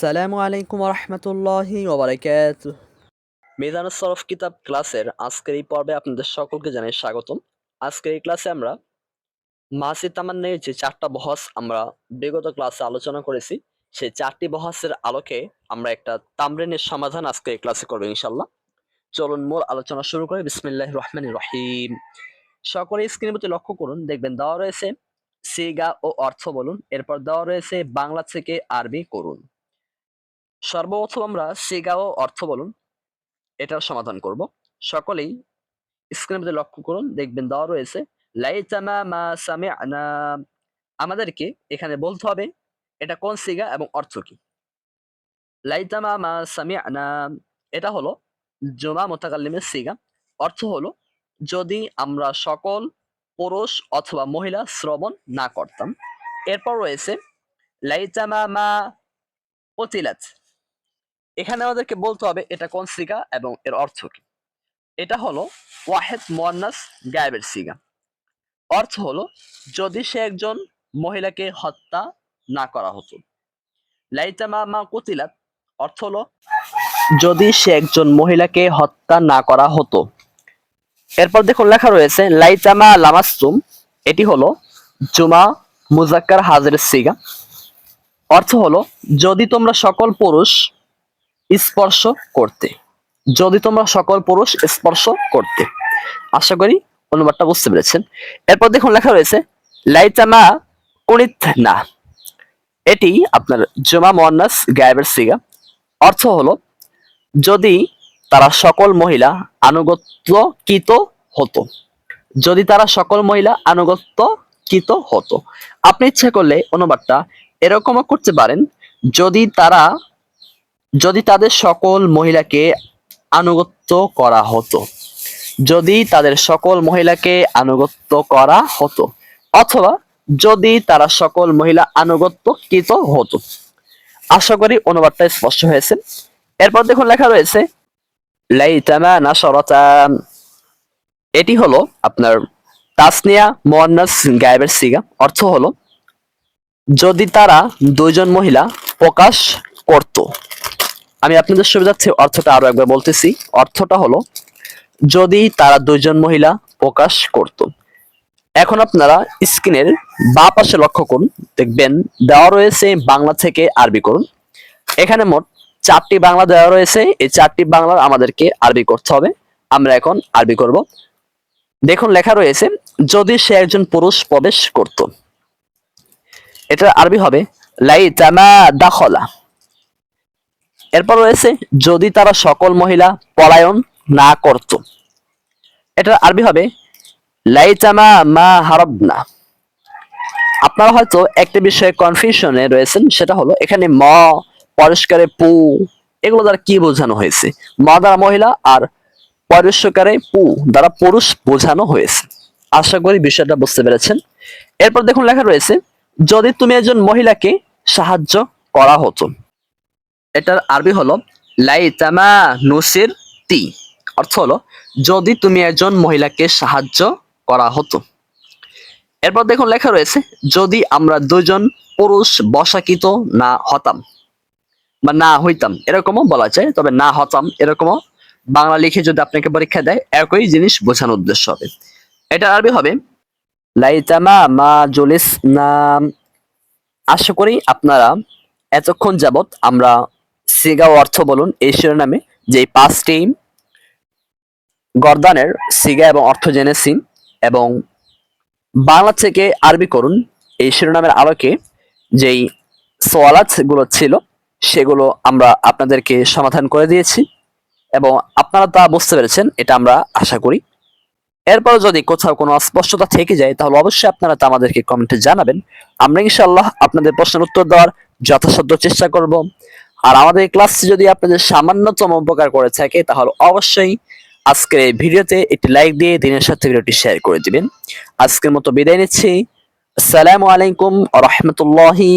আসসালামু আলাইকুম রহমতুল্লাহি ওবরাকাত মিজানুস সরফ কিতাব ক্লাসের আজকের এই পর্বে আপনাদের সকলকে জানাই স্বাগতম। আজকের এই ক্লাসে আমরা মাসি তামান্নের যে চারটা বহস আমরা বিগত ক্লাসে আলোচনা করেছি, সেই চারটি বহসের আলোকে আমরা একটা তামরিনের সমাধান আজকে এই ক্লাসে করব ইনশাল্লাহ চলুন মূল আলোচনা শুরু করে। বিসমিল্লাহ রহমান রহিম। সকলে স্ক্রিনের প্রতি লক্ষ্য করুন, দেখবেন দেওয়া রয়েছে সিগা ও অর্থ বলুন, এরপর দেওয়া রয়েছে বাংলা থেকে আরবি করুন। সর্বপ্রথম আমরা সিগা ও অর্থ বলুন। এটার সমাধান করব। সকলেই স্ক্রিনের মধ্যে লক্ষ্য করুন, দেখবেন দেওয়া রয়েছে লাইতামা মা সামিআনা। আমাদেরকে এখানে বলতে হবে, এটা কোন সিগা এবং অর্থ কি? লাইতামা মা সামিআনা। এটা হলো জমা মোতাকাল্লিমের সিগা অর্থ হলো যদি আমরা সকল পুরুষ অথবা মহিলা শ্রবণ না করতাম। এরপর রয়েছে লাইতামা মা পতিলাত এখানে আমাদেরকে বলতে হবে এটা কোন সিগা এবং এর অর্থ কি? এটা হলো ওয়াহেদ মোয়ান্নাস গায়েবের সিগা। অর্থ হলো, যদি সে একজন মহিলাকে হত্যা না করা হতো। লাইতামা মা কুতিলাত, অর্থ হলো, যদি সে একজন মহিলাকে হত্যা না করা হতো। এরপর দেখুন লেখা রয়েছে লাইতামা লামাস্তুম, এটি হলো জুমা মুজাক্কার হাজারের সিগা। অর্থ হলো, যদি তোমরা সকল পুরুষ স্পর্শ করতে। যদি তোমরা সকল পুরুষ স্পর্শ করতে। আশা করি অনুবাদটা বুঝতে পেরেছেন। এরপর দেখুন লেখা রয়েছে, লাইতামা উনিত না এটি আপনার জমা মোয়ান্নাস গায়েবের সিগা। অর্থ হলো, যদি তারা সকল মহিলা আনুগত্যকৃত হতো। যদি তারা সকল মহিলা আনুগত্যকৃত হতো। আপনি ইচ্ছা করলে অনুবাদটা এরকমও করতে পারেন, যদি তারা যদি তাদের সকল মহিলাকে আনুগত্য করা হতো, যদি তাদের সকল মহিলাকে আনুগত্য করা হতো, অথবা যদি তারা সকল মহিলা আনুগত্যকৃত হতো। আশা করি অনুবাদটা স্পষ্ট হয়েছে। এরপর দেখুন লেখা রয়েছে লাইতামা এটি হলো আপনার তাসনিয়া মোয়ান্নাস গায়েবের সিগা। অর্থ হলো, যদি তারা দুইজন মহিলা প্রকাশ করত আমি আপনাদের সুবিধার্থে অর্থটা আরও একবার বলতেছি। অর্থটা হলো, যদি তারা দুইজন মহিলা প্রকাশ করত, এখন আপনারা স্ক্রিনের বা পাশে লক্ষ্য করুন, দেখবেন দেওয়া রয়েছে বাংলা থেকে আরবি করুন। এখানে মোট চারটি বাংলা দেওয়া রয়েছে, এই চারটি বাংলা আমাদেরকে আরবি করতে হবে। আমরা এখন আরবি করব। দেখুন, লেখা রয়েছে, যদি সে একজন পুরুষ প্রবেশ করত, এটা আরবি হবে, লাই তামা দাখলা। এরপর রয়েছে, যদি তারা সকল মহিলা পলায়ন না করত। এটা আরবি হবে, লাইতামা মা হারবনা। আপনারা হয়তো একটা বিষয়ে কনফিউশনে রয়েছেন, সেটা হলো এখানে ম পরিষ্কারে পু, এগুলো দ্বারা কি বোঝানো হয়েছে? ম দ্বারা মহিলা আর পরিষ্কারে পু দ্বারা পুরুষ বোঝানো হয়েছে। আশা করি বিষয়টা বুঝতে পেরেছেন। এরপর দেখুন লেখা রয়েছে, যদি তুমি একজন মহিলাকে সাহায্য করা হতো এটার আরবি হলো, লাইতামা নুসির তি। অর্থ হলো, যদি তুমি একজন মহিলাকে সাহায্য করা হতো। এরপর দেখুন লেখা রয়েছে, যদি আমরা দুজন পুরুষ বসাকিত না হতাম বা না হইতাম, এরকমও বলা যায়, তবে না হতাম এরকমও। বাংলা লিখে যদি আপনাকে পরীক্ষা দেয়, একই জিনিস বোঝানোর উদ্দেশ্য হবে। এটা আরবি হবে, লাইতামা মা জলিস নাম। আশা করি আপনারা এতক্ষণ যাবত আমরা সিগা অর্থ বলুন এই শিরোনামে যে পাঁচটি গর্দানের সিগা এবং অর্থ জেনেছি এবং বাংলা থেকে আরবি করুন এই শিরোনামের আলোকে যেই গুলো ছিল, সেগুলো আমরা আপনাদেরকে সমাধান করে দিয়েছি এবং আপনারা তা বুঝতে পেরেছেন, এটা আমরা আশা করি। এরপর যদি কোথাও কোনো অস্পষ্টতা থেকে যায়, তাহলে অবশ্যই আপনারা তা আমাদেরকে কমেন্টে জানাবেন। আমরা ইনশাআল্লাহ আপনাদের প্রশ্নের উত্তর দেওয়ার যথাসাধ্য চেষ্টা করব। আর আমাদের ক্লাস ক্লাসটি যদি আপনাদের সামান্যতম উপকার করে থাকে, তাহলে অবশ্যই আজকের এই ভিডিওতে একটি লাইক দিয়ে দিনের সাথে ভিডিওটি শেয়ার করে দিবেন। আজকের মতো বিদায় নিচ্ছি। আসসালামু আলাইকুম রহমতুল্লাহি